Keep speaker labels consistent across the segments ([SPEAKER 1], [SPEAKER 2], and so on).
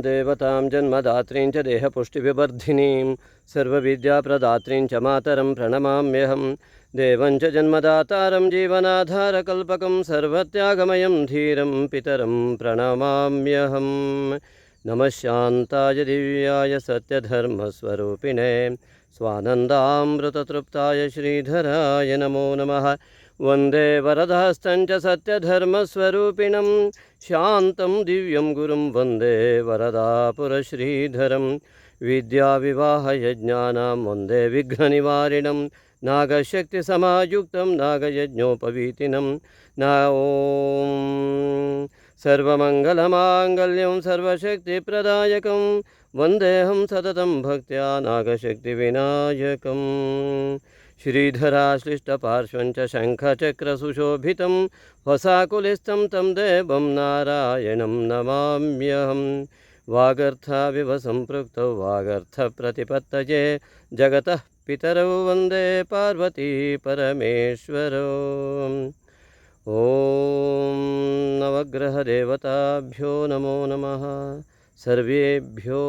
[SPEAKER 1] देवतां जन्मदात्रीं च देहपुष्टिविवर्धिनीं, सर्वविद्याप्रदात्रीं च मातरं प्रणमाम्यहं, देवं च जन्मदातारं जीवनाधारकल्पकं, सर्वत्यागमयं धीरं पितरं प्रणमाम्यहं। नमः शान्ताय दिव्याय सत्यधर्मस्वरूपिणे, स्वानन्दामृततृप्ताय श्रीधराय नमो नमः। वन्दे वरदहस्तं च सत्यधर्मस्वरूपिणं शान्तं दिव्यं गुरुं वन्दे वरदापुरश्रीधरं विद्याविवाहयज्ञानां वन्दे विघ्ननिवारिणं नागशक्तिसमायुक्तं नागयज्ञोपवीतिनं। न ॐ सर्वमङ्गलमाङ्गल्यं सर्वशक्तिप्रदायकं वन्देऽहं सततं भक्त्या नागशक्तिविनायकम् श्रीधराश्लिष्टपार्श्वं च शङ्खचक्रसुशोभितं वसाकुलिस्थं तं देवं नारायणं नमाम्यहं। वागर्थाविव सम्पृक्तौ वागर्थप्रतिपत्तये जगतः पितरौ वंदे पार्वती परमेश्वरौ। ॐ नवग्रहदेवताभ्यो नमो नमः। सर्वेभ्यो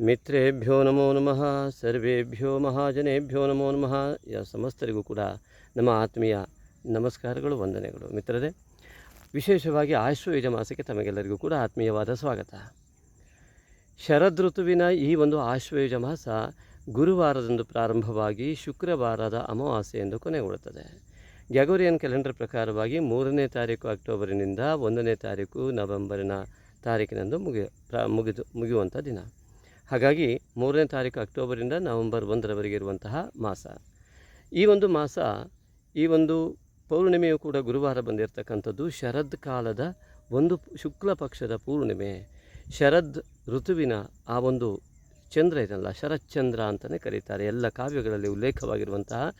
[SPEAKER 1] ಮಿತ್ರೇಭ್ಯೋ ನಮೋ ನಮಃ ಸರ್ವೇಭ್ಯೋ ಮಹಾಜನೇಭ್ಯೋ ನಮೋ ನಮಃ ಯ ಸಮಸ್ತರಿಗೂ ಕೂಡ ನಮ್ಮ ಆತ್ಮೀಯ ನಮಸ್ಕಾರಗಳು, ವಂದನೆಗಳು. ಮಿತ್ರರೇ, ವಿಶೇಷವಾಗಿ ಆಶ್ವಯುಜ ಮಾಸಕ್ಕೆ ತಮಗೆಲ್ಲರಿಗೂ ಕೂಡ ಆತ್ಮೀಯವಾದ ಸ್ವಾಗತ. ಶರದ್ ಋತುವಿನ ಈ ಒಂದು ಆಶ್ವಯುಜ ಮಾಸ ಗುರುವಾರದಂದು ಪ್ರಾರಂಭವಾಗಿ ಶುಕ್ರವಾರದ ಅಮಾವಾಸ್ಯೆಯೆಂದು ಕೊನೆಗೊಳ್ಳುತ್ತದೆ. ಗ್ಯಾಗೋರಿಯನ್ ಕ್ಯಾಲೆಂಡರ್ ಪ್ರಕಾರವಾಗಿ ಮೂರನೇ ತಾರೀಕು ಅಕ್ಟೋಬರಿನಿಂದ ಒಂದನೇ ತಾರೀಕು ನವೆಂಬರಿನ ತಾರೀಕಿನಂದು ಮುಗಿ ಮುಗಿದು, ಮುಗಿಯುವಂಥ ದಿನ. ಹಾಗಾಗಿ ಮೂರನೇ ತಾರೀಕು ಅಕ್ಟೋಬರಿಂದ ನವಂಬರ್ ಒಂದರವರೆಗೆ ಇರುವಂತಹ ಮಾಸ. ಈ ಒಂದು ಮಾಸ, ಈ ಒಂದು ಪೌರ್ಣಿಮೆಯು ಕೂಡ ಗುರುವಾರ ಬಂದಿರತಕ್ಕಂಥದ್ದು ಶರದ್ ಕಾಲದ ಒಂದು ಶುಕ್ಲ ಪಕ್ಷದ ಪೂರ್ಣಿಮೆ. ಶರದ್ ಋತುವಿನ ಆ ಒಂದು ಚಂದ್ರ ಇದಲ್ಲ ಶರಚಂದ್ರ ಅಂತಲೇ ಕರೀತಾರೆ. ಎಲ್ಲ ಕಾವ್ಯಗಳಲ್ಲಿ ಉಲ್ಲೇಖವಾಗಿರುವಂತಹ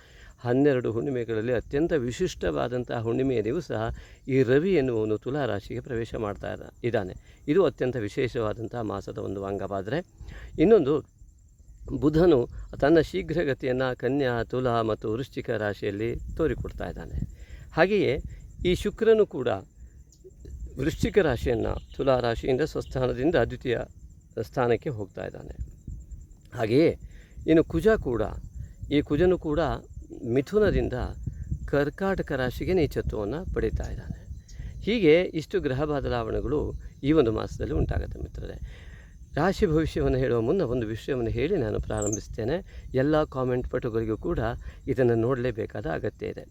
[SPEAKER 1] ಹನ್ನೆರಡು ಹುಣ್ಣಿಮೆಗಳಲ್ಲಿ ಅತ್ಯಂತ ವಿಶಿಷ್ಟವಾದಂತಹ ಹುಣ್ಣಿಮೆಯ ದಿವಸ ಈ ರವಿ ಎನ್ನುವನು ತುಲಾ ರಾಶಿಗೆ ಪ್ರವೇಶ ಮಾಡ್ತಾ ಇದ್ದ ಇದ್ದಾನೆ. ಇದು ಅತ್ಯಂತ ವಿಶೇಷವಾದಂತಹ ಮಾಸದ ಒಂದು ಅಂಗವಾದರೆ. ಇನ್ನೊಂದು, ಬುಧನು ತನ್ನ ಶೀಘ್ರಗತಿಯನ್ನು ಕನ್ಯಾ, ತುಲಾ ಮತ್ತು ವೃಶ್ಚಿಕ ರಾಶಿಯಲ್ಲಿ ತೋರಿಕೊಡ್ತಾ ಇದ್ದಾನೆ. ಹಾಗೆಯೇ ಈ ಶುಕ್ರನು ಕೂಡ ವೃಶ್ಚಿಕ ರಾಶಿಯನ್ನು ತುಲಾ ರಾಶಿಯಿಂದ ಸ್ವಸ್ಥಾನದಿಂದ ದ್ವಿತೀಯ ಸ್ಥಾನಕ್ಕೆ ಹೋಗ್ತಾ ಇದ್ದಾನೆ. ಹಾಗೆಯೇ ಇನ್ನು ಕುಜ ಕೂಡ ಈ ಕುಜನು ಕೂಡ ಮಿಥುನದಿಂದ ಕರ್ಕಾಟಕ ರಾಶಿಗೆ ನೀಚತ್ವವನ್ನು ಪಡೀತಾ ಇದ್ದಾನೆ. ಹೀಗೆ ಇಷ್ಟು ಗ್ರಹ ಬದಲಾವಣೆಗಳು ಈ ಒಂದು ಮಾಸದಲ್ಲಿ ಉಂಟಾಗುತ್ತೆ ಮಿತ್ರರೇ. ರಾಶಿ ಭವಿಷ್ಯವನ್ನು ಹೇಳುವ ಮುನ್ನ ಒಂದು ವಿಷಯವನ್ನು ಹೇಳಿ ನಾನು ಪ್ರಾರಂಭಿಸ್ತೇನೆ. ಎಲ್ಲ ಕಾಮೆಂಟ್ ಪಟುಗಳಿಗೂ ಕೂಡ ಇದನ್ನು ನೋಡಲೇಬೇಕಾದ ಅಗತ್ಯ ಇದೆ.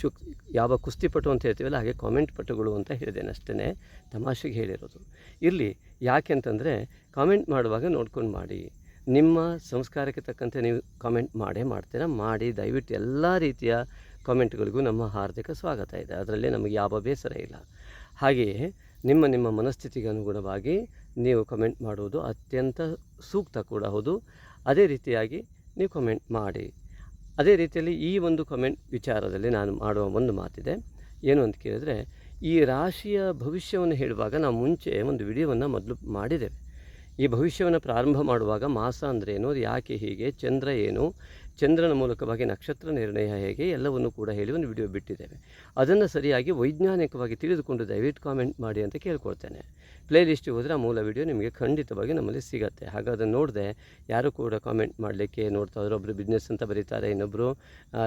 [SPEAKER 1] ಶುಕ್ ಯಾವ ಕುಸ್ತಿಪಟು ಅಂತ ಹೇಳ್ತೀವಲ್ಲ, ಹಾಗೆ ಕಾಮೆಂಟ್ ಪಟುಗಳು ಅಂತ ಹೇಳಿದ್ದೇನೆ ಅಷ್ಟೇ ತಮಾಷೆಗೆ ಹೇಳಿರೋದು. ಇರಲಿ, ಯಾಕೆ ಅಂತಂದರೆ ಕಾಮೆಂಟ್ ಮಾಡುವಾಗ ನೋಡ್ಕೊಂಡು ಮಾಡಿ. ನಿಮ್ಮ ಸಂಸ್ಕಾರಕ್ಕೆ ತಕ್ಕಂತೆ ನೀವು ಕಾಮೆಂಟ್ ಮಾಡೇ ಮಾಡ್ತೀರಾ? ಮಾಡಿ, ದಯವಿಟ್ಟು ಎಲ್ಲ ರೀತಿಯ ಕಾಮೆಂಟ್ಗಳಿಗೂ ನಮ್ಮ ಹಾರ್ದಿಕ ಸ್ವಾಗತ ಇದೆ. ಅದರಲ್ಲಿ ನಮಗೆ ಯಾವ ಬೇಸರ ಇಲ್ಲ. ಹಾಗೆಯೇ ನಿಮ್ಮ ನಿಮ್ಮ ಮನಸ್ಥಿತಿಗೆ ಅನುಗುಣವಾಗಿ ನೀವು ಕಮೆಂಟ್ ಮಾಡುವುದು ಅತ್ಯಂತ ಸೂಕ್ತ ಕೂಡ ಹೌದು. ಅದೇ ರೀತಿಯಾಗಿ ನೀವು ಕಮೆಂಟ್ ಮಾಡಿ. ಅದೇ ರೀತಿಯಲ್ಲಿ ಈ ಒಂದು ಕಮೆಂಟ್ ವಿಚಾರದಲ್ಲಿ ನಾನು ಮಾಡುವ ಒಂದು ಮಾತಿದೆ. ಏನು ಅಂತ ಕೇಳಿದ್ರೆ, ಈ ರಾಶಿಯ ಭವಿಷ್ಯವನ್ನು ಹೇಳುವಾಗ ನಾವು ಮುಂಚೆ ಒಂದು ವಿಡಿಯೋವನ್ನು ಮೊದಲು ಮಾಡಿದ್ದೇವೆ. ಈ ಭವಿಷ್ಯವನ್ನು ಪ್ರಾರಂಭ ಮಾಡುವಾಗ ಮಾಸ ಅಂದರೆ ಏನು, ಅದು ಯಾಕೆ ಹೀಗೆ, ಚಂದ್ರ ಏನು, ಚಂದ್ರನ ಮೂಲಕವಾಗಿ ನಕ್ಷತ್ರ ನಿರ್ಣಯ ಹೇಗೆ, ಎಲ್ಲವನ್ನು ಕೂಡ ಹೇಳಿ ಒಂದು ವಿಡಿಯೋ ಬಿಟ್ಟಿದ್ದೇವೆ. ಅದನ್ನು ಸರಿಯಾಗಿ ವೈಜ್ಞಾನಿಕವಾಗಿ ತಿಳಿದುಕೊಂಡು ದಯವಿಟ್ಟು ಕಾಮೆಂಟ್ ಮಾಡಿ ಅಂತ ಕೇಳ್ಕೊಳ್ತೇನೆ. ಪ್ಲೇ ಲಿಸ್ಟಿಗೆ ಹೋದರೆ ಆ ಮೂಲ ವಿಡಿಯೋ ನಿಮಗೆ ಖಂಡಿತವಾಗಿ ನಮ್ಮಲ್ಲಿ ಸಿಗುತ್ತೆ. ಹಾಗೆ ಅದನ್ನು ನೋಡಿದೆ, ಯಾರು ಕೂಡ ಕಾಮೆಂಟ್ ಮಾಡಲಿಕ್ಕೆ ನೋಡ್ತಾ ಇದ್ರು ಒಬ್ಬರು ಬಿಸ್ನೆಸ್ ಅಂತ ಬರೀತಾರೆ ಇನ್ನೊಬ್ಬರು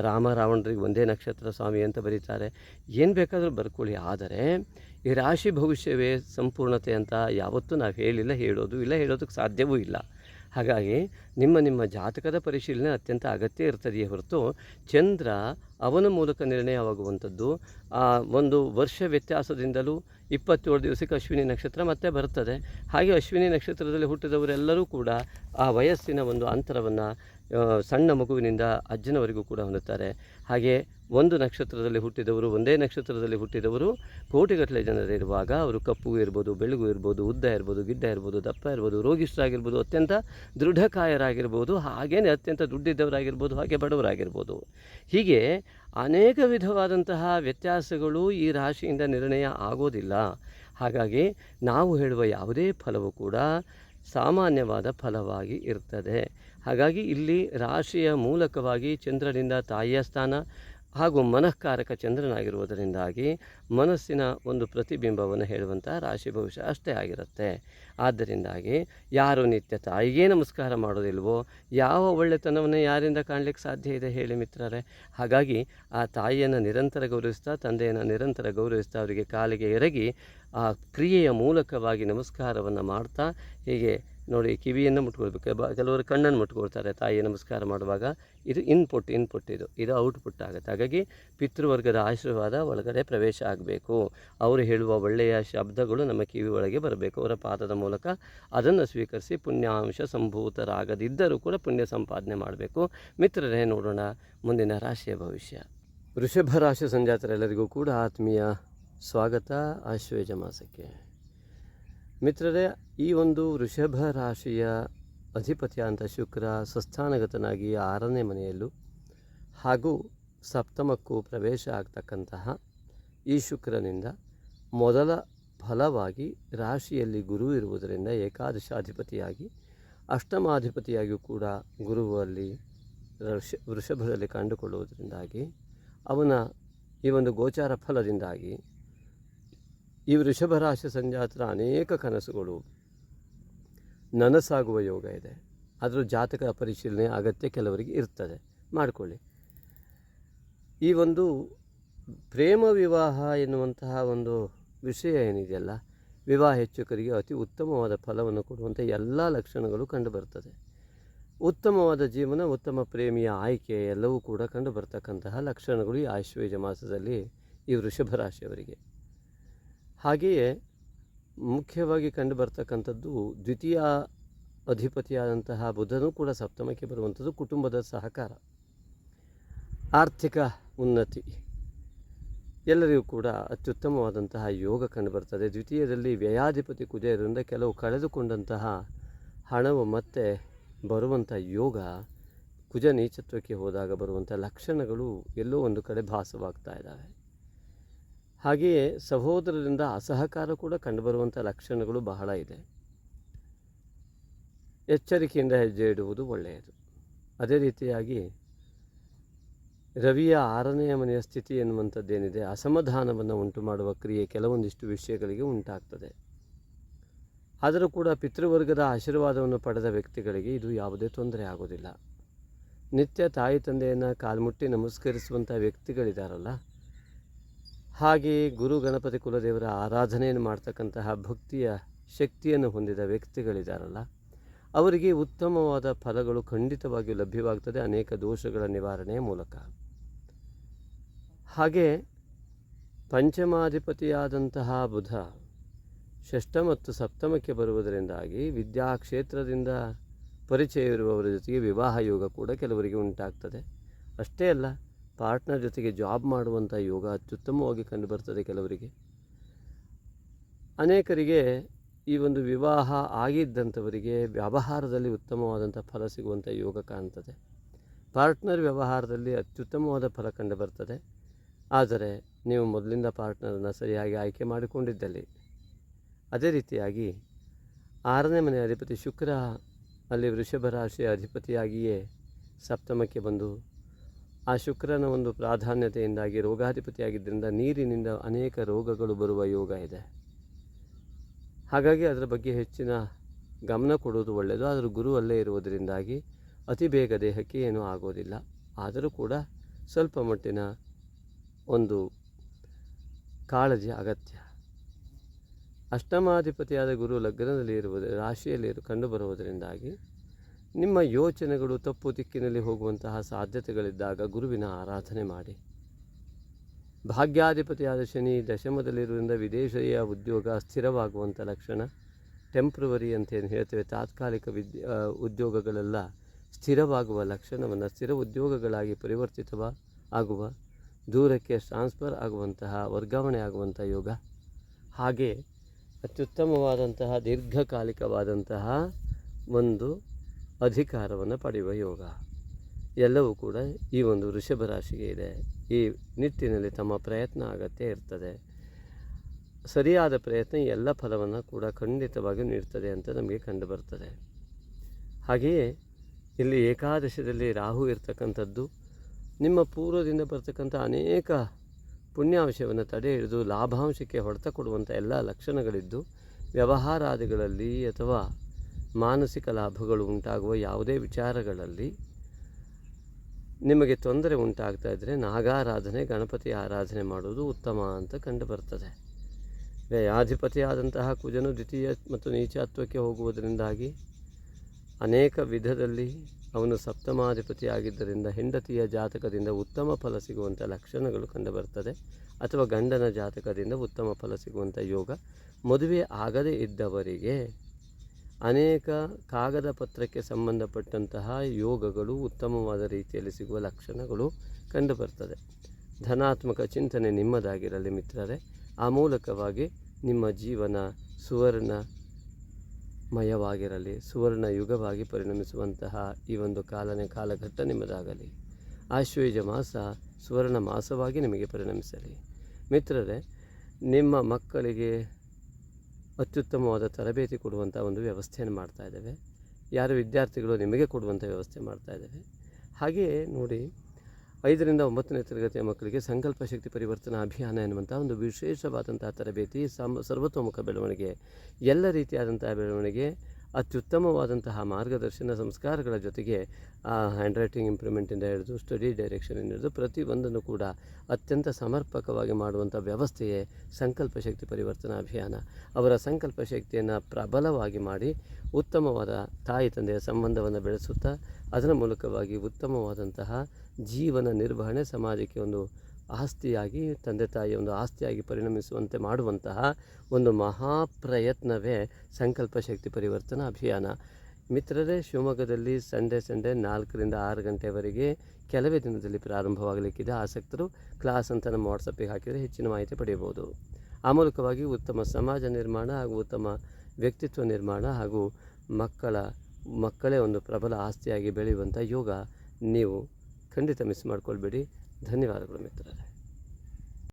[SPEAKER 1] ರಾಮ ರಾವಣರಿಗೆ ಒಂದೇ ನಕ್ಷತ್ರ ಸ್ವಾಮಿ ಅಂತ ಬರೀತಾರೆ. ಏನು ಬೇಕಾದರೂ ಬರ್ಕೊಳ್ಳಿ, ಆದರೆ ಈ ರಾಶಿ ಭವಿಷ್ಯವೇ ಸಂಪೂರ್ಣತೆ ಅಂತ ಯಾವತ್ತೂ ನಾವು ಹೇಳಿಲ್ಲ, ಹೇಳೋದು ಇಲ್ಲ, ಹೇಳೋದಕ್ಕೆ ಸಾಧ್ಯವೂ ಇಲ್ಲ. ಹಾಗಾಗಿ ನಿಮ್ಮ ನಿಮ್ಮ ಜಾತಕದ ಪರಿಶೀಲನೆ ಅತ್ಯಂತ ಅಗತ್ಯ ಇರ್ತದೆಯೇ ಹೊರತು ಚಂದ್ರ ಅವನ ಮೂಲಕ ನಿರ್ಣಯವಾಗುವಂಥದ್ದು, ಆ ಒಂದು ವರ್ಷ ವ್ಯತ್ಯಾಸದಿಂದಲೂ ಇಪ್ಪತ್ತೇಳು ದಿವಸಕ್ಕೆ ಅಶ್ವಿನಿ ನಕ್ಷತ್ರ ಮತ್ತೆ ಬರ್ತದೆ ಹಾಗೆ ಅಶ್ವಿನಿ ನಕ್ಷತ್ರದಲ್ಲಿ ಹುಟ್ಟಿದವರೆಲ್ಲರೂ ಕೂಡ ಆ ವಯಸ್ಸಿನ ಒಂದು ಅಂತರವನ್ನು ಸಣ್ಣ ಮಗುವಿನಿಂದ ಅಜ್ಜನವರೆಗೂ ಕೂಡ ಹೊಂದುತ್ತಾರೆ. ಹಾಗೆ ಒಂದು ನಕ್ಷತ್ರದಲ್ಲಿ ಹುಟ್ಟಿದವರು, ಒಂದೇ ನಕ್ಷತ್ರದಲ್ಲಿ ಹುಟ್ಟಿದವರು, ಕೋಟಿಗಟ್ಟಲೆ ಜನರಿರುವಾಗ ಅವರು ಕಪ್ಪು ಇರ್ಬೋದು ಬೆಳಗು ಇರ್ಬೋದು, ಉದ್ದ ಇರ್ಬೋದು, ಗಿಡ್ಡ ಇರ್ಬೋದು, ದಪ್ಪ ಇರ್ಬೋದು, ರೋಗಿಷ್ಠರಾಗಿರ್ಬೋದು, ಅತ್ಯಂತ ದೃಢಕಾಯರಾಗಿರ್ಬೋದು ಹಾಗೇ ಅತ್ಯಂತ ದುಡ್ಡಿದ್ದವರಾಗಿರ್ಬೋದು, ಹಾಗೆ ಬಡವರಾಗಿರ್ಬೋದು. ಹೀಗೆ ಅನೇಕ ವಿಧವಾದಂತಹ ವ್ಯತ್ಯಾಸಗಳು ಈ ರಾಶಿಯಿಂದ ನಿರ್ಣಯ ಆಗೋದಿಲ್ಲ. ಹಾಗಾಗಿ ನಾವು ಹೇಳುವ ಯಾವುದೇ ಫಲವು ಕೂಡ ಸಾಮಾನ್ಯವಾದ ಫಲವಾಗಿ ಇರ್ತದೆ. ಹಾಗಾಗಿ ಇಲ್ಲಿ ರಾಶಿಯ ಮೂಲಕವಾಗಿ ಚಂದ್ರನಿಂದ ತಾಯಿಯ ಸ್ಥಾನ ಹಾಗೂ ಮನಃಕಾರಕ ಚಂದ್ರನಾಗಿರುವುದರಿಂದಾಗಿ ಮನಸ್ಸಿನ ಒಂದು ಪ್ರತಿಬಿಂಬವನ್ನು ಹೇಳುವಂತಹ ರಾಶಿ ಭವಿಷ್ಯ ಅಷ್ಟೇ ಆಗಿರುತ್ತೆ. ಆದ್ದರಿಂದಾಗಿ ಯಾರು ನಿತ್ಯ ತಾಯಿಗೆ ನಮಸ್ಕಾರ ಮಾಡೋದಿಲ್ವೋ, ಯಾವ ಒಳ್ಳೆತನವನ್ನು ಯಾರಿಂದ ಕಾಣಲಿಕ್ಕೆ ಸಾಧ್ಯ ಇದೆ ಹೇಳಿ ಮಿತ್ರರೇ? ಹಾಗಾಗಿ ಆ ತಾಯಿಯನ್ನು ನಿರಂತರ ಗೌರವಿಸ್ತಾ, ತಂದೆಯನ್ನು ನಿರಂತರ ಗೌರವಿಸ್ತಾ, ಅವರಿಗೆ ಕಾಲಿಗೆ ಎರಗಿ ಆ ಕ್ರಿಯೆಯ ಮೂಲಕವಾಗಿ ನಮಸ್ಕಾರವನ್ನು ಮಾಡ್ತಾ, ಹೀಗೆ ನೋಡಿ ಕಿವಿಯನ್ನು ಮುಟ್ಕೊಳ್ಬೇಕು. ಕೆಲವರು ಕಣ್ಣನ್ನು ಮುಟ್ಕೊಳ್ತಾರೆ. ತಾಯಿ ನಮಸ್ಕಾರ ಮಾಡುವಾಗ ಇದು ಇನ್ಪುಟ್ ಇನ್ಪುಟ್ ಇದು. ಇದು ಔಟ್ಪುಟ್ ಆಗುತ್ತೆ. ಹಾಗಾಗಿ ಪಿತೃವರ್ಗದ ಆಶೀರ್ವಾದ ಒಳಗಡೆ ಪ್ರವೇಶ ಆಗಬೇಕು. ಅವರು ಹೇಳುವ ಒಳ್ಳೆಯ ಶಬ್ದಗಳು ನಮ್ಮ ಕಿವಿ ಒಳಗೆ ಬರಬೇಕು. ಅವರ ಪಾದದ ಮೂಲಕ ಅದನ್ನು ಸ್ವೀಕರಿಸಿ ಪುಣ್ಯಾಂಶ ಸಂಭೂತರಾಗದಿದ್ದರೂ ಕೂಡ ಪುಣ್ಯ ಸಂಪಾದನೆ ಮಾಡಬೇಕು. ಮಿತ್ರರೇ, ನೋಡೋಣ ಮುಂದಿನ ರಾಶಿಯ ಭವಿಷ್ಯ. ವೃಷಭ ರಾಶಿ ಸಂಜಾತರೆಲ್ಲರಿಗೂ ಕೂಡ ಆತ್ಮೀಯ ಸ್ವಾಗತ. ಆಶ್ವೇಜ ಮಾಸಕ್ಕೆ. ಮಿತ್ರರೇ, ಈ ಒಂದು ವೃಷಭ ರಾಶಿಯ ಅಧಿಪತಿಯಾದಂಥ ಶುಕ್ರ ಸ್ವಸ್ಥಾನಗತನಾಗಿ ಆರನೇ ಮನೆಯಲ್ಲೂ ಹಾಗೂ ಸಪ್ತಮಕ್ಕೂ ಪ್ರವೇಶ ಆಗ್ತಕ್ಕಂತಹ ಈ ಶುಕ್ರನಿಂದ ಮೊದಲ ಫಲವಾಗಿ ರಾಶಿಯಲ್ಲಿ ಗುರು ಇರುವುದರಿಂದ ಏಕಾದಶಾಧಿಪತಿಯಾಗಿ ಅಷ್ಟಮಾಧಿಪತಿಯಾಗಿಯೂ ಕೂಡ ಗುರುವಲ್ಲಿ ವೃಷ ವೃಷಭದಲ್ಲಿ ಕಂಡುಕೊಳ್ಳುವುದರಿಂದಾಗಿ ಅವನ ಈ ಒಂದು ಗೋಚಾರ ಫಲದಿಂದಾಗಿ ಈ ವೃಷಭ ರಾಶಿ ಸಂಜಾತರ ಅನೇಕ ಕನಸುಗಳು ನನಸಾಗುವ ಯೋಗ ಇದೆ. ಅದರ ಜಾತಕ ಪರಿಶೀಲನೆ ಅಗತ್ಯ ಕೆಲವರಿಗೆ ಇರ್ತದೆ. ಮಾಡಿಕೊಳ್ಳಿ. ಈ ಒಂದು ಪ್ರೇಮ ವಿವಾಹ ಎನ್ನುವಂತಹ ಒಂದು ವಿಷಯ ಏನಿದೆಯಲ್ಲ, ವಿವಾಹ ಹೆಚ್ಚುಕರಿಗೆ ಅತಿ ಉತ್ತಮವಾದ ಫಲವನ್ನು ಕೊಡುವಂಥ ಎಲ್ಲ ಲಕ್ಷಣಗಳು ಕಂಡುಬರ್ತದೆ ಉತ್ತಮವಾದ ಜೀವನ, ಉತ್ತಮ ಪ್ರೇಮಿಯ ಆಯ್ಕೆ ಎಲ್ಲವೂ ಕೂಡ ಕಂಡುಬರ್ತಕ್ಕಂತಹ ಲಕ್ಷಣಗಳು ಈ ಆಶ್ವೇಜ ಮಾಸದಲ್ಲಿ ಈ ವೃಷಭ ರಾಶಿಯವರಿಗೆ ಹಾಗೆಯೇ ಮುಖ್ಯವಾಗಿ ಕಂಡು ಬರ್ತಕ್ಕಂಥದ್ದು ದ್ವಿತೀಯ ಅಧಿಪತಿಯಾದಂತಹ ಬುಧನೂ ಕೂಡ ಸಪ್ತಮಕ್ಕೆ ಬರುವಂಥದ್ದು ಕುಟುಂಬದ ಸಹಕಾರ, ಆರ್ಥಿಕ ಉನ್ನತಿ. ಎಲ್ಲರಿಗೂ ಕೂಡ ಅತ್ಯುತ್ತಮವಾದಂತಹ ಯೋಗ ಕಂಡುಬರ್ತದೆ. ದ್ವಿತೀಯದಲ್ಲಿ ವ್ಯಯಾಧಿಪತಿ ಕುಜ ಕೆಲವು ಕಳೆದುಕೊಂಡಂತಹ ಹಣವು ಮತ್ತೆ ಬರುವಂಥ ಯೋಗ ಕುಜ ನೀಚತ್ವಕ್ಕೆ ಹೋದಾಗ ಬರುವಂಥ ಲಕ್ಷಣಗಳು ಎಲ್ಲೋ ಒಂದು ಕಡೆ ಭಾಸವಾಗ್ತಾ ಇದ್ದಾವೆ. ಹಾಗೆಯೇ ಸಹೋದರರಿಂದ ಅಸಹಕಾರ ಕೂಡ ಕಂಡುಬರುವಂಥ ಲಕ್ಷಣಗಳು ಬಹಳ ಇದೆ. ಎಚ್ಚರಿಕೆಯಿಂದ ಹೆಜ್ಜೆ ಇಡುವುದು ಒಳ್ಳೆಯದು. ಅದೇ ರೀತಿಯಾಗಿ ರವಿಯ ಆರನೆಯ ಮನೆಯ ಸ್ಥಿತಿ ಎನ್ನುವಂಥದ್ದೇನಿದೆ, ಅಸಮಾಧಾನವನ್ನು ಉಂಟು ಮಾಡುವ ಕ್ರಿಯೆ ಕೆಲವೊಂದಿಷ್ಟು ವಿಷಯಗಳಿಗೆ ಉಂಟಾಗ್ತದೆ. ಆದರೂ ಕೂಡ ಪಿತೃವರ್ಗದ ಆಶೀರ್ವಾದವನ್ನು ಪಡೆದ ವ್ಯಕ್ತಿಗಳಿಗೆ ಇದು ಯಾವುದೇ ತೊಂದರೆ ಆಗೋದಿಲ್ಲ ನಿತ್ಯ ತಾಯಿ ತಂದೆಯನ್ನು ಕಾಲ್ಮುಟ್ಟಿ ನಮಸ್ಕರಿಸುವಂಥ ವ್ಯಕ್ತಿಗಳಿದಾರಲ್ಲ ಹಾಗೆಯೇ ಗುರು ಗಣಪತಿ ಕುಲದೇವರ ಆರಾಧನೆಯನ್ನು ಮಾಡ್ತಕ್ಕಂತಹ ಭಕ್ತಿಯ ಶಕ್ತಿಯನ್ನು ಹೊಂದಿದ ವ್ಯಕ್ತಿಗಳಿದ್ದಾರಲ್ಲ ಅವರಿಗೆ ಉತ್ತಮವಾದ ಫಲಗಳು ಖಂಡಿತವಾಗಿಯೂ ಲಭ್ಯವಾಗ್ತದೆ, ಅನೇಕ ದೋಷಗಳ ನಿವಾರಣೆಯ ಮೂಲಕ. ಹಾಗೆ ಪಂಚಮಾಧಿಪತಿಯಾದಂತಹ ಬುಧ ಷಷ್ಠ ಮತ್ತು ಸಪ್ತಮಕ್ಕೆ ಬರುವುದರಿಂದಾಗಿ ವಿದ್ಯಾಕ್ಷೇತ್ರದಿಂದ ಪರಿಚಯ ಇರುವವರ ಜೊತೆಗೆ ವಿವಾಹ ಯೋಗ ಕೂಡ ಕೆಲವರಿಗೆ ಉಂಟಾಗ್ತದೆ. ಅಷ್ಟೇ ಅಲ್ಲ ಪಾರ್ಟ್ನರ್ ಜೊತೆಗೆ ಜಾಬ್ ಮಾಡುವಂಥ ಯೋಗ ಅತ್ಯುತ್ತಮವಾಗಿ ಕಂಡುಬರ್ತದೆ ಕೆಲವರಿಗೆ. ಅನೇಕರಿಗೆ ಈ ಒಂದು ವಿವಾಹ ಆಗಿದ್ದಂಥವರಿಗೆ ವ್ಯವಹಾರದಲ್ಲಿ ಉತ್ತಮವಾದಂಥ ಫಲ ಸಿಗುವಂಥ ಯೋಗ ಕಾಣ್ತದೆ. ಪಾರ್ಟ್ನರ್ ವ್ಯವಹಾರದಲ್ಲಿ ಅತ್ಯುತ್ತಮವಾದ ಫಲ ಕಂಡುಬರ್ತದೆ. ಆದರೆ ನೀವು ಮೊದಲಿಂದ ಪಾರ್ಟ್ನರನ್ನು ಸರಿಯಾಗಿ ಆಯ್ಕೆ ಮಾಡಿಕೊಂಡಿದ್ದಲ್ಲಿ ಅದೇ ರೀತಿಯಾಗಿ ಆರನೇ ಮನೆ ಅಧಿಪತಿ ಶುಕ್ರ ಅಲ್ಲಿ ವೃಷಭ ರಾಶಿಯ ಅಧಿಪತಿಯಾಗಿಯೇ ಸಪ್ತಮಕ್ಕೆ ಬಂದು ಆ ಶುಕ್ರನ ಒಂದು ಪ್ರಾಧಾನ್ಯತೆಯಿಂದಾಗಿ ರೋಗಾಧಿಪತಿಯಾಗಿದ್ದರಿಂದ ನೀರಿನಿಂದ ಅನೇಕ ರೋಗಗಳು ಬರುವ ಯೋಗ ಇದೆ. ಹಾಗಾಗಿ ಅದರ ಬಗ್ಗೆ ಹೆಚ್ಚಿನ ಗಮನ ಕೊಡುವುದು ಒಳ್ಳೆಯದು. ಆದರೂ ಗುರು ಅಲ್ಲೇ ಇರುವುದರಿಂದಾಗಿ ಅತಿ ಬೇಗ ದೇಹಕ್ಕೆ ಏನೂ ಆಗೋದಿಲ್ಲ. ಆದರೂ ಕೂಡ ಸ್ವಲ್ಪ ಮಟ್ಟಿನ ಒಂದು ಕಾಳಜಿ ಅಗತ್ಯ. ಅಷ್ಟಮಾಧಿಪತಿಯಾದ ಗುರು ಲಗ್ನದಲ್ಲಿ ಇರುವುದು, ರಾಶಿಯಲ್ಲಿ ಕಂಡುಬರುವುದರಿಂದಾಗಿ ನಿಮ್ಮ ಯೋಚನೆಗಳು ತಪ್ಪು ದಿಕ್ಕಿನಲ್ಲಿ ಹೋಗುವಂತಹ ಸಾಧ್ಯತೆಗಳಿದ್ದಾಗ ಗುರುವಿನ ಆರಾಧನೆ ಮಾಡಿ. ಭಾಗ್ಯಾಧಿಪತಿಯಾದ ಶನಿ ದಶಮದಲ್ಲಿರುವುದರಿಂದ ವಿದೇಶೀಯ ಉದ್ಯೋಗ ಸ್ಥಿರವಾಗುವಂಥ ಲಕ್ಷಣ ಟೆಂಪ್ರವರಿ ಅಂತ ಏನು ಹೇಳ್ತೇವೆ. ತಾತ್ಕಾಲಿಕ ವಿದ್ಯ ಉದ್ಯೋಗಗಳೆಲ್ಲ ಸ್ಥಿರವಾಗುವ ಲಕ್ಷಣವನ್ನು ಸ್ಥಿರ ಉದ್ಯೋಗಗಳಾಗಿ ಪರಿವರ್ತಿತವ, ಆಗುವ, ದೂರಕ್ಕೆ ಟ್ರಾನ್ಸ್ಫರ್ ಆಗುವಂತಹ, ವರ್ಗಾವಣೆ ಆಗುವಂಥ ಯೋಗ. ಹಾಗೆ ಅತ್ಯುತ್ತಮವಾದಂತಹ, ದೀರ್ಘಕಾಲಿಕವಾದಂತಹ ಒಂದು ಅಧಿಕಾರವನ್ನು ಪಡೆಯುವ ಯೋಗ. ಎಲ್ಲವೂ ಕೂಡ ಈ ಒಂದು ವೃಷಭ ರಾಶಿಗೆ ಇದೆ. ಈ ನಿಟ್ಟಿನಲ್ಲಿ ತಮ್ಮ ಪ್ರಯತ್ನ ಅಗತ್ಯ ಇರ್ತದೆ. ಸರಿಯಾದ ಪ್ರಯತ್ನ ಎಲ್ಲ ಫಲವನ್ನು ಕೂಡ ಖಂಡಿತವಾಗಿ ನೀಡ್ತದೆ ಅಂತ ನಮಗೆ ಕಂಡುಬರ್ತದೆ ಹಾಗೆಯೇ ಇಲ್ಲಿ ಏಕಾದಶದಲ್ಲಿ ರಾಹು ಇರ್ತಕ್ಕಂಥದ್ದು ನಿಮ್ಮ ಪೂರ್ವದಿಂದ ಬರ್ತಕ್ಕಂಥ ಅನೇಕ ಪುಣ್ಯಾಂಶವನ್ನು ತಡೆ ಹಿಡಿದು ಲಾಭಾಂಶಕ್ಕೆ ಹೊಡೆತ ಕೊಡುವಂಥ ಎಲ್ಲ ಲಕ್ಷಣಗಳಿದ್ದು ವ್ಯವಹಾರಾದಿಗಳಲ್ಲಿ ಅಥವಾ ಮಾನಸಿಕ ಲಾಭಗಳು ಉಂಟಾಗುವ ಯಾವುದೇ ವಿಚಾರಗಳಲ್ಲಿ ನಿಮಗೆ ತೊಂದರೆ ಉಂಟಾಗ್ತಾ ಇದ್ದರೆ ನಾಗಾರಾಧನೆ, ಗಣಪತಿ ಆರಾಧನೆ ಮಾಡುವುದು ಉತ್ತಮ ಅಂತ ಕಂಡು ಬರ್ತದೆ ವ್ಯಯಾಧಿಪತಿಯಾದಂತಹ ಕುಜನು ದ್ವಿತೀಯ ಮತ್ತು ನೀಚಾತ್ವಕ್ಕೆ ಹೋಗುವುದರಿಂದಾಗಿ ಅನೇಕ ವಿಧದಲ್ಲಿ ಅವನು ಸಪ್ತಮಾಧಿಪತಿಯಾಗಿದ್ದರಿಂದ ಹೆಂಡತಿಯ ಜಾತಕದಿಂದ ಉತ್ತಮ ಫಲ ಸಿಗುವಂಥ ಲಕ್ಷಣಗಳು ಕಂಡುಬರ್ತದೆ. ಅಥವಾ ಗಂಡನ ಜಾತಕದಿಂದ ಉತ್ತಮ ಫಲ ಸಿಗುವಂಥ ಯೋಗ ಮದುವೆ ಆಗದೇ ಇದ್ದವರಿಗೆ ಅನೇಕ ಕಾಗದ ಪತ್ರಕ್ಕೆ ಸಂಬಂಧಪಟ್ಟಂತಹ ಯೋಗಗಳು ಉತ್ತಮವಾದ ರೀತಿಯಲ್ಲಿ ಸಿಗುವ ಲಕ್ಷಣಗಳು ಕಂಡುಬರ್ತದೆ. ಧನಾತ್ಮಕ ಚಿಂತನೆ ನಿಮ್ಮದಾಗಿರಲಿ ಮಿತ್ರರೇ. ಆ ಮೂಲಕವಾಗಿ ನಿಮ್ಮ ಜೀವನ ಸುವರ್ಣ ಮಯವಾಗಿರಲಿ ಸುವರ್ಣ ಯುಗವಾಗಿ ಪರಿಣಮಿಸುವಂತಹ ಈ ಒಂದು ಕಾಲನೇ ಕಾಲಘಟ್ಟ ನಿಮ್ಮದಾಗಲಿ. ಆಶ್ವೇಜ ಮಾಸ ಸುವರ್ಣ ಮಾಸವಾಗಿ ನಿಮಗೆ ಪರಿಣಮಿಸಲಿ. ಮಿತ್ರರೇ, ನಿಮ್ಮ ಮಕ್ಕಳಿಗೆ ಅತ್ಯುತ್ತಮವಾದ ತರಬೇತಿ ಕೊಡುವಂಥ ಒಂದು ವ್ಯವಸ್ಥೆಯನ್ನು ಮಾಡ್ತಾ ಇದ್ದೇವೆ. ಯಾರು ವಿದ್ಯಾರ್ಥಿಗಳು ನಿಮಗೆ ಕೊಡುವಂಥ ವ್ಯವಸ್ಥೆ ಮಾಡ್ತಾ ಇದ್ದೇವೆ. ಹಾಗೆಯೇ ನೋಡಿ, ಐದರಿಂದ ಒಂಬತ್ತನೇ ತರಗತಿಯ ಮಕ್ಕಳಿಗೆ ಸಂಕಲ್ಪ ಶಕ್ತಿ ಪರಿವರ್ತನಾ ಅಭಿಯಾನ ಎನ್ನುವಂಥ ಒಂದು ವಿಶೇಷವಾದಂತಹ ತರಬೇತಿ ಸರ್ವತೋಮುಖ ಬೆಳವಣಿಗೆ, ಎಲ್ಲ ರೀತಿಯಾದಂತಹ ಬೆಳವಣಿಗೆ ಅತ್ಯುತ್ತಮವಾದಂತಹ ಮಾರ್ಗದರ್ಶನ ಸಂಸ್ಕಾರಗಳ ಜೊತೆಗೆ ಹ್ಯಾಂಡ್ ರೈಟಿಂಗ್ ಇಂಪ್ರೂವ್ಮೆಂಟಿಂದ ಹಿಡಿದು ಸ್ಟಡಿ ಡೈರೆಕ್ಷನಿಂದ ಹಿಡಿದು ಪ್ರತಿಯೊಂದನ್ನು ಕೂಡ ಅತ್ಯಂತ ಸಮರ್ಪಕವಾಗಿ ಮಾಡುವಂಥ ವ್ಯವಸ್ಥೆಯೇ ಸಂಕಲ್ಪ ಶಕ್ತಿ ಪರಿವರ್ತನಾ ಅಭಿಯಾನ. ಅವರ ಸಂಕಲ್ಪ ಶಕ್ತಿಯನ್ನು ಪ್ರಬಲವಾಗಿ ಮಾಡಿ ಉತ್ತಮವಾದ ತಾಯಿ ತಂದೆಯ ಸಂಬಂಧವನ್ನು ಬೆಳೆಸುತ್ತಾ, ಅದರ ಮೂಲಕವಾಗಿ ಉತ್ತಮವಾದಂತಹ ಜೀವನ ನಿರ್ವಹಣೆ ಸಮಾಜಕ್ಕೆ ಒಂದು ಆಸ್ತಿಯಾಗಿ, ತಂದೆ ತಾಯಿಯ ಒಂದು ಆಸ್ತಿಯಾಗಿ ಪರಿಣಮಿಸುವಂತೆ ಮಾಡುವಂತಹ ಒಂದು ಮಹಾಪ್ರಯತ್ನವೇ ಸಂಕಲ್ಪ ಶಕ್ತಿ ಪರಿವರ್ತನಾ ಅಭಿಯಾನ. ಮಿತ್ರರೇ, ಶಿವಮೊಗ್ಗದಲ್ಲಿ ಸಂಡೇ ಸಂಡೇ ನಾಲ್ಕರಿಂದ ಆರು ಗಂಟೆವರೆಗೆ ಕೆಲವೇ ದಿನದಲ್ಲಿ ಪ್ರಾರಂಭವಾಗಲಿಕ್ಕಿದೆ. ಆಸಕ್ತರು ಕ್ಲಾಸ್ ಅಂತ ನಮ್ಮ ವಾಟ್ಸಪ್ಪಿಗೆ ಹಾಕಿದರೆ ಹೆಚ್ಚಿನ ಮಾಹಿತಿ ಪಡೆಯಬಹುದು. ಆ ಉತ್ತಮ ಸಮಾಜ ನಿರ್ಮಾಣ ಹಾಗೂ ಉತ್ತಮ ವ್ಯಕ್ತಿತ್ವ ನಿರ್ಮಾಣ ಹಾಗೂ ಮಕ್ಕಳ, ಮಕ್ಕಳೇ ಒಂದು ಪ್ರಬಲ ಆಸ್ತಿಯಾಗಿ ಬೆಳೆಯುವಂಥ ಯೋಗ ನೀವು ಖಂಡಿತ ಮಿಸ್ ಮಾಡ್ಕೊಳ್ಬೇಡಿ. ಧನ್ಯವಾದಗಳು ಮಿತ್ರರೇ